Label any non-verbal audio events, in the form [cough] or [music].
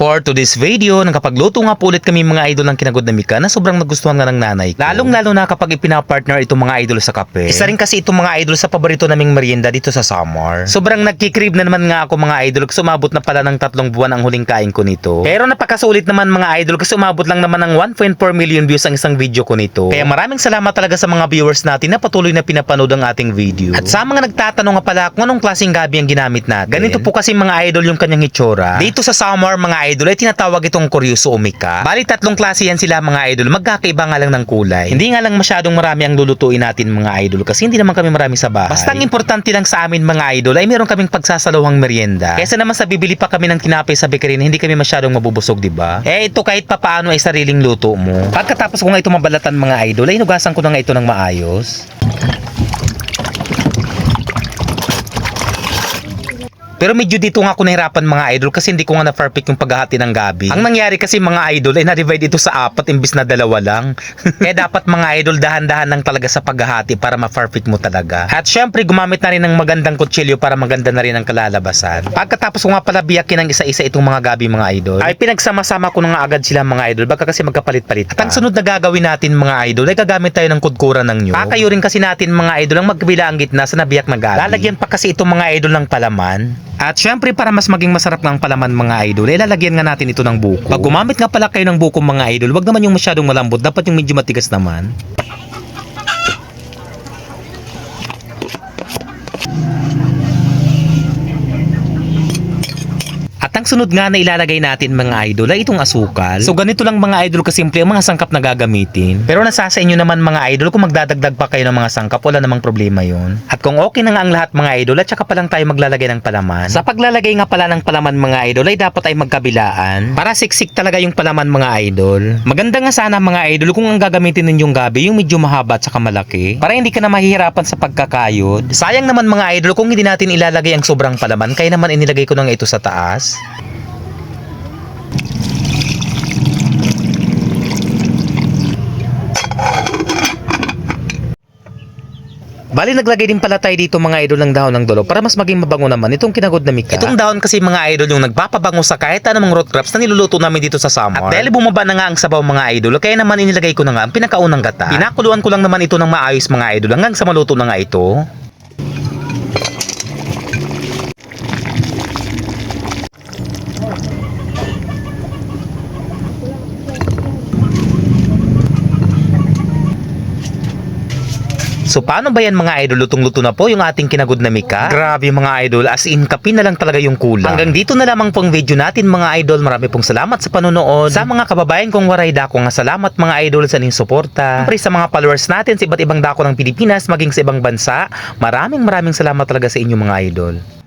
For today's video, nakapagluto nga po ulit kami mga idol ng kinagod na Mika na sobrang nagustuhan nga ng nanay ko. Lalong lalo na kapag ipinapartner itong mga idol sa kape. Isa rin kasi itong mga idol sa paborito naming merienda dito sa summer. Sobrang nagkikrib na naman nga ako mga idol kasi umabot na pala ng tatlong buwan ang huling kain ko nito. Pero napakasulit naman mga idol kasi umabot lang naman ng 1.4 million views ang isang video ko nito. Kaya maraming salamat talaga sa mga viewers natin na patuloy na pinapanood ang ating video. At sa mga nagtatanong nga pala kung anong klaseng gabi ang ginamit natin. Ganito po kasi mga idol yung kanyang itsura. Dito sa summer mga idol ay tinatawag itong Kuryoso Umika. Bali tatlong klase yan sila mga idol. Magkakaiba nga lang ng kulay. Hindi nga lang masyadong marami ang lulutuin natin mga idol kasi hindi naman kami marami sa bahay. Basta ang importante lang sa amin mga idol ay meron kaming pagsasalawang merienda. Kesa naman sa bibili pa kami ng tinapay sa bakery na hindi kami masyadong mabubusog, di ba? Eh ito kahit papaano ay sariling luto mo. Pagkatapos ko nga ito mabalatan mga idol ay inugasan ko na nga ito ng maayos. Pero medyo dito nga ako nahirapan mga idol kasi hindi ko nga na-perfect yung paghahati ng gabi. Ang nangyari kasi mga idol ay na-divide ito sa apat imbis na dalawa lang. [laughs] Kaya dapat mga idol dahan-dahan lang talaga sa paghahati para ma-perfect mo talaga. At syempre gumamit na rin ng magandang kutsilyo para maganda na rin ang kalalabasan. Pagkatapos ko nga pala biyakin ng isa-isa itong mga gabi mga idol, ay pinagsama-sama ko na nga agad sila mga idol baka kasi magkapalit-palit pa. At ang sunod na gagawin natin mga idol ay gagamit tayo ng kudkuran ng nyo. Kakayurin kasi natin mga idol ang magkabila ang gitna sa nabiyak na gabi. Lalagyan pa kasi itong mga idol ng palaman. At syempre para mas maging masarap ng palaman mga idol, ilalagyan nga natin ito ng buko. Pag gumamit nga pala kayo ng buko mga idol, wag naman yung masyadong malambot, dapat yung medyo matigas naman. Ang sunod nga na ilalagay natin mga idol ay itong asukal. So ganito lang mga idol kasimple ang mga sangkap na gagamitin. Pero nasa sa inyo naman mga idol kung magdadagdag pa kayo ng mga sangkap wala namang problema yon. At kung okay na nga ang lahat mga idol at saka pa lang tayo maglalagay ng palaman. Sa paglalagay nga pala ng palaman mga idol ay dapat ay magkabilaan para siksik talaga yung palaman mga idol. Maganda nga sana mga idol kung ang gagamitin ninyong gabi yung medyo mahaba at saka malaki para hindi ka na mahihirapan sa pagkakayod. Sayang naman mga idol kung hindi natin ilalagay ang sobrang palaman kaya naman inilagay ko na ito sa taas. Bali naglagay din pala tayo dito mga idol ng dahon ng dolo para mas maging mabango naman itong kinagod na mika. Itong dahon kasi mga idol yung nagpapabango sa kahit anong root crops na niluluto namin dito sa summer. At dahil bumaba na nga ang sabaw mga idol, kaya naman inilagay ko na nga ang pinakaunang gata. Pinakuluan ko lang naman ito ng maayos mga idol hanggang sa maluto na nga ito. So paano ba yan mga idol? Lutong-luto na po yung ating kinagod na mika? Grabe mga idol, as in kapin na lang talaga yung kulang. Hanggang dito na lamang pong video natin mga idol. Marami pong salamat sa panonood. Sa mga kababayan kong waray dako nga salamat mga idol sa inyong suporta. Siyempre sa mga followers natin sa iba't ibang dako ng Pilipinas maging sa ibang bansa. Maraming maraming salamat talaga sa inyo mga idol.